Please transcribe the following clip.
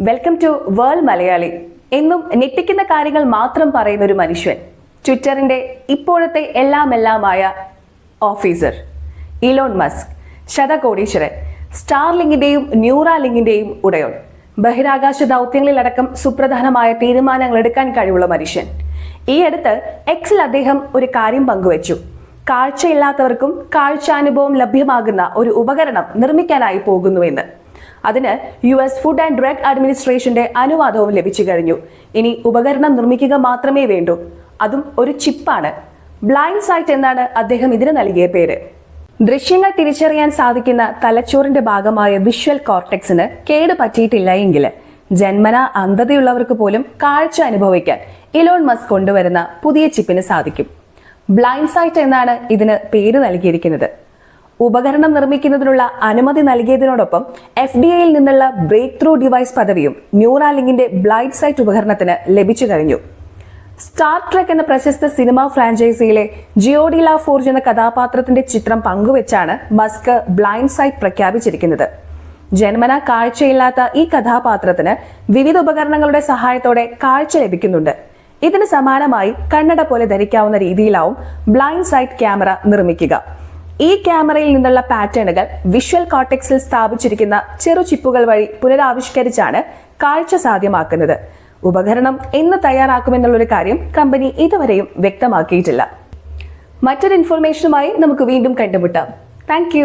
Welcome to world Malayali എന്നും ഞെട്ടിക്കുന്ന കാര്യങ്ങൾ മാത്രം പറയുന്ന ഒരു മനുഷ്യൻ. ട്വിറ്ററിന്റെ ഇപ്പോഴത്തെ എല്ലാം എല്ലാമായ ഓഫീസർ ഇലോൺ മസ്ക് ശതകോടീശ്വരൻ സ്റ്റാർലിങ്കിന്റെയും ന്യൂറാലിങ്കിന്റെയും ഉടയോൺ ബഹിരാകാശ ദൗത്യങ്ങളിലടക്കം സുപ്രധാനമായ തീരുമാനങ്ങൾ എടുക്കാൻ കഴിവുള്ള മനുഷ്യൻ. ഈ അടുത്ത് എക്സിൽ അദ്ദേഹം ഒരു കാര്യം പങ്കുവച്ചു. കാഴ്ചയില്ലാത്തവർക്കും കാഴ്ചാനുഭവം ലഭ്യമാകുന്ന ഒരു ഉപകരണം നിർമ്മിക്കാനായി പോകുന്നുവെന്ന്. അതിന് U S food and drug അഡ്മിനിസ്ട്രേഷന്റെ അനുവാദവും ലഭിച്ചു കഴിഞ്ഞു. ഇനി ഉപകരണം നിർമ്മിക്കുക മാത്രമേ വേണ്ടൂ. അതും ഒരു ചിപ്പാണ്. ബ്ലൈൻഡ് സൈറ്റ് എന്നാണ് അദ്ദേഹം ഇതിന് നൽകിയ പേര്. ദൃശ്യങ്ങൾ തിരിച്ചറിയാൻ സാധിക്കുന്ന തലച്ചോറിന്റെ ഭാഗമായ വിഷ്വൽ കോർട്ടെക്സിന് കേട് പറ്റിയിട്ടില്ല എങ്കിൽ ജന്മന അന്ധതയുള്ളവർക്ക് പോലും കാഴ്ച അനുഭവിക്കാൻ ഇലോൺ മസ്ക് കൊണ്ടുവരുന്ന പുതിയ ചിപ്പിന് സാധിക്കും. ബ്ലൈൻഡ് സൈറ്റ് എന്നാണ് ഇതിന് പേര് നൽകിയിരിക്കുന്നത്. ഉപകരണം നിർമ്മിക്കുന്നതിനുള്ള അനുമതി നൽകിയതിനോടൊപ്പം എഫ് ഡി എയിൽ നിന്നുള്ള ബ്രേക്ക് ത്രൂ ഡിവൈസ് പദവിയും ന്യൂറാലിങ്കിന്റെ ബ്ലൈൻഡ് സൈറ്റ് ഉപകരണത്തിന് ലഭിച്ചു കഴിഞ്ഞു. സ്റ്റാർ ട്രെക്ക് എന്ന പ്രശസ്ത സിനിമാ ഫ്രാഞ്ചൈസിയിലെ ജിയോഡില ഫോർജ് എന്ന കഥാപാത്രത്തിന്റെ ചിത്രം പങ്കുവെച്ചാണ് മസ്ക് ബ്ലൈൻഡ് സൈറ്റ് പ്രഖ്യാപിച്ചിരിക്കുന്നത്. ജന്മന കാഴ്ചയില്ലാത്ത ഈ കഥാപാത്രത്തിന് വിവിധ ഉപകരണങ്ങളുടെ സഹായത്തോടെ കാഴ്ച ലഭിക്കുന്നുണ്ട്. ഇതിന് സമാനമായി കണ്ണട പോലെ ധരിക്കാവുന്ന രീതിയിലാവും ബ്ലൈൻഡ് സൈറ്റ് ക്യാമറ നിർമ്മിക്കുക. ഈ ക്യാമറയിൽ നിന്നുള്ള പാറ്റേണുകൾ വിഷ്വൽ കോട്ടക്സിൽ സ്ഥാപിച്ചിരിക്കുന്ന ചെറു ചിപ്പുകൾ വഴി പുനരാവിഷ്കരിച്ചാണ് കാഴ്ച സാധ്യമാക്കുന്നത്. ഉപകരണം എന്ന് തയ്യാറാക്കുമെന്നുള്ളൊരു കാര്യം കമ്പനി ഇതുവരെയും വ്യക്തമാക്കിയിട്ടില്ല. മറ്റൊരു ഇൻഫർമേഷനുമായി നമുക്ക് വീണ്ടും കണ്ടുമുട്ടാം. താങ്ക്